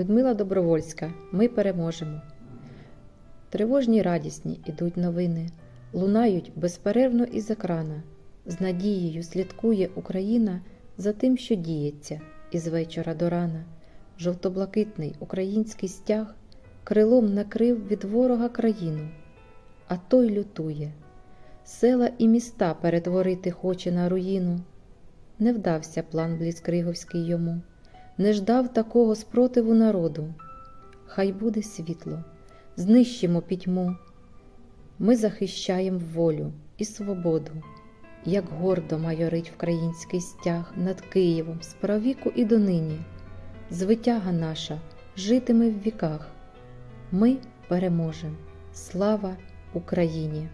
Людмила Добровольська. Ми переможемо. Тривожні радісні ідуть новини, лунають безперервно із екрана. З надією слідкує Україна за тим, що діється із вечора до рана. Жовто-блакитний український стяг крилом накрив від ворога країну, а той лютує. Села і міста перетворити хоче на руїну. Не вдався план бліцкриговський йому, не ждав такого спротиву народу. Хай буде світло, знищимо пітьму. Ми захищаємо волю і свободу, як гордо майорить український стяг над Києвом з правіку і донині. Звитяга наша житиме в віках. Ми переможемо. Слава Україні!